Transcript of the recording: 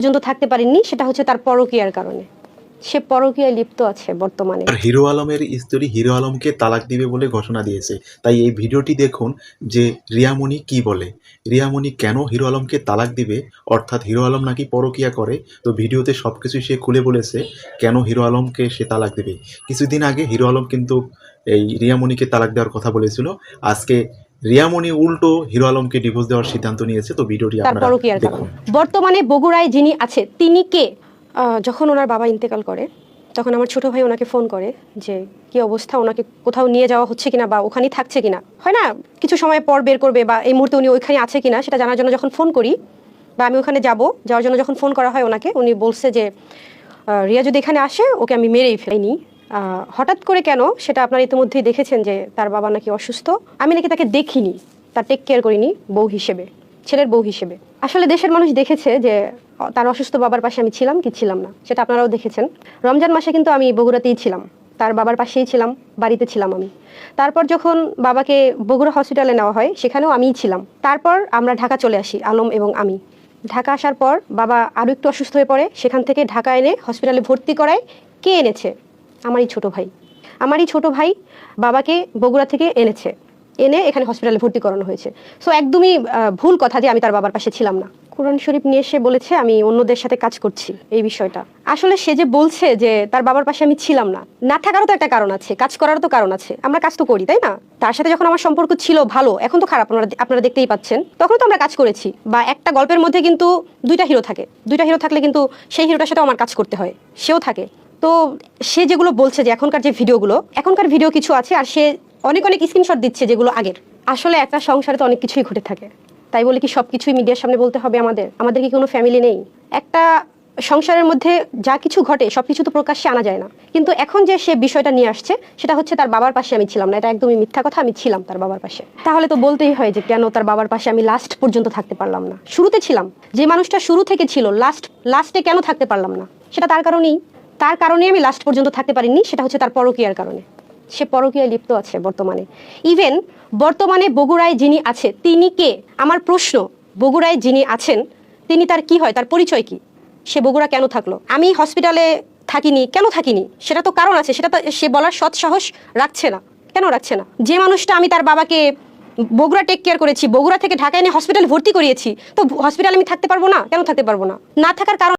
পর্যন্ত থাকতে পারেননি, সেটা হচ্ছে তার পরকীয়ার কারণে। সে পরকীয়ায় লিপ্ত আছে বর্তমানে। আর হিরো আলমের স্ত্রী হিরো আলমকে তালাক দিবে বলে ঘোষণা দিয়েছে। তাই এই ভিডিওটি দেখুন যে রিয়ামণি কি বলে। রিয়ামণি কেন হিরো আলমকে তালাক দিবে? অর্থাৎ হিরো আলম নাকি পরকিয়া করে? তো ভিডিওতে সব কিছু সে খুলে বলেছে, কেন হিরো আলমকে সে তালাক দেবে? কিছুদিন আগে হিরো আলম কিন্তু এই রিয়ামণিকে তালাক দেওয়ার কথা বলেছিল। আজকে রিয়ামণি উল্টো হিরো আলমকে ডিভোর্স দেওয়ার সিদ্ধান্ত নিয়েছে তো ভিডিওটি আপনারা দেখুন। বর্তমানে বগুড়ায় যিনি আছে তিনি কে? যখন ওনার বাবা ইন্তেকাল করে তখন আমার ছোট ভাই ওনাকে ফোন করে যে কি অবস্থা? ওনাকে কোথাও নিয়ে যাওয়া হচ্ছে কিনা বা ওখানেই থাকছে কিনা? হয় না? কিছু সময় পর বের করবে বা এই মুহূর্তে উনি ওইখানে আছে কিনা সেটা জানার জন্য যখন ফোন করি বা আমি ওখানে যাব যাওয়ার জন্য যখন ফোন করা হয় ওনাকে উনি বলছে যে রিয়া যদি এখানে আসে ওকে আমি মেরেই ফেলিনি হঠাৎ করে কেন সেটা আপনারা ইতিমধ্যেই দেখেছেন যে তার বাবা নাকি অসুস্থ। আমি নাকি তাকে দেখিনি, তার টেক কেয়ার করিনি বউ হিসেবে, ছেলের বউ হিসেবে। আসলে দেশের মানুষ দেখেছে যে তার অসুস্থ বাবার পাশে আমি ছিলাম কি ছিলাম না, সেটা আপনারাও দেখেছেন। রমজান মাসে কিন্তু আমি বগুড়াতেই ছিলাম, তার বাবার পাশেই ছিলাম, বাড়িতে ছিলাম আমি। তারপর যখন বাবাকে বগুড়া হসপিটালে নেওয়া হয়, সেখানেও আমিই ছিলাম। তারপর আমরা ঢাকা চলে আসি, আলম এবং আমি। ঢাকা আসার পর বাবা আরও একটু অসুস্থ হয়ে পড়ে, সেখান থেকে ঢাকা এনে হসপিটালে ভর্তি করায় কে এনেছে? আমারই ছোট ভাই। আমারই ছোট ভাই বাবাকে বগুড়া থেকে এনেছে। এনে এখানে হসপিটালে ভর্তি করানো হয়েছে। সো একদমই ভুল কথা যে আমি তার বাবার পাশে ছিলাম না। কোরআন শরীফ নিয়ে এসে বলেছে, আমি অন্যদের সাথে কাজ করছি। এই বিষয়টা। আসলে সে যে বলছে যে তার বাবার পাশে আমি ছিলাম না না থাকারও তো একটা কারণ আছে, কাজ করারও তো কারণ আছে। আমরা কাজ তো করি, তাই না? তার সাথে যখন আমার সম্পর্ক ছিল ভালো, এখন তো খারাপ, আপনারা আপনারা দেখতেই পাচ্ছেন। তখন তো আমরা কাজ করেছি। বা একটা গল্পের মধ্যে কিন্তু দুইটা হিরো থাকে। দুইটা হিরো থাকলে কিন্তু সেই হিরোটার সাথেও আমার কাজ করতে হয়। সেও থাকে। তো সে যেগুলো বলছে যে এখনকার যে ভিডিওগুলো, এখনকার ভিডিও কিছু আছে আর সে অনেক অনেক স্ক্রিনশট দিচ্ছে যেগুলো আগের। আসলে একটা সংসারে তো অনেক কিছুই ঘটে থাকে। তাই বলে কি সব কিছুই মিডিয়ার সামনে বলতে হবে আমাদের? আমাদের কি কোনো ফ্যামিলি নেই? একটা সংসারের মধ্যে যা কিছু ঘটে সব কিছু তো প্রকাশ্যে আনা যায় না। কিন্তু এখন যে সে বিষয়টা নিয়ে আসছে, সেটা হচ্ছে তার বাবার পাশে আমি ছিলাম না। এটা একদমই মিথ্যা কথা, আমি ছিলাম তার বাবার পাশে। তাহলে তো বলতেই হয় যে কেন তার বাবার পাশে আমি লাস্ট পর্যন্ত থাকতে পারলাম না। শুরুতে ছিলাম। যে মানুষটা শুরু থেকে ছিল লাস্ট লাস্টে কেন থাকতে পারলাম না? সেটা তার কারণেই। তার কারণে আমি লাস্ট পর্যন্ত থাকতে পারিনি, সেটা হচ্ছে তার পরকীয়ার কারণে। সে পরকীয়ায় লিপ্ত আছে বর্তমানে। ইভেন বর্তমানে বগুড়ায় যিনি আছে তিনি কে? আমার প্রশ্ন, বগুড়ায় যিনি আছেন, তিনি তার কি হয়? তার পরিচয় কি? সে বগুড়া কেন থাকল? আমি হসপিটালে থাকিনি, কেন থাকিনি? সেটা তো কারণ আছে, সেটা তো সে বলার সৎ সাহস রাখছে না। কেন রাখছে না? যে মানুষটা আমি তার বাবাকে বগুড়া টেক কেয়ার করেছি, বগুড়া থেকে ঢাকা এনে হসপিটালে ভর্তি করিয়েছি, তো হসপিটালে আমি থাকতে পারব না? কেন থাকতে পারব না? না থাকার কারণ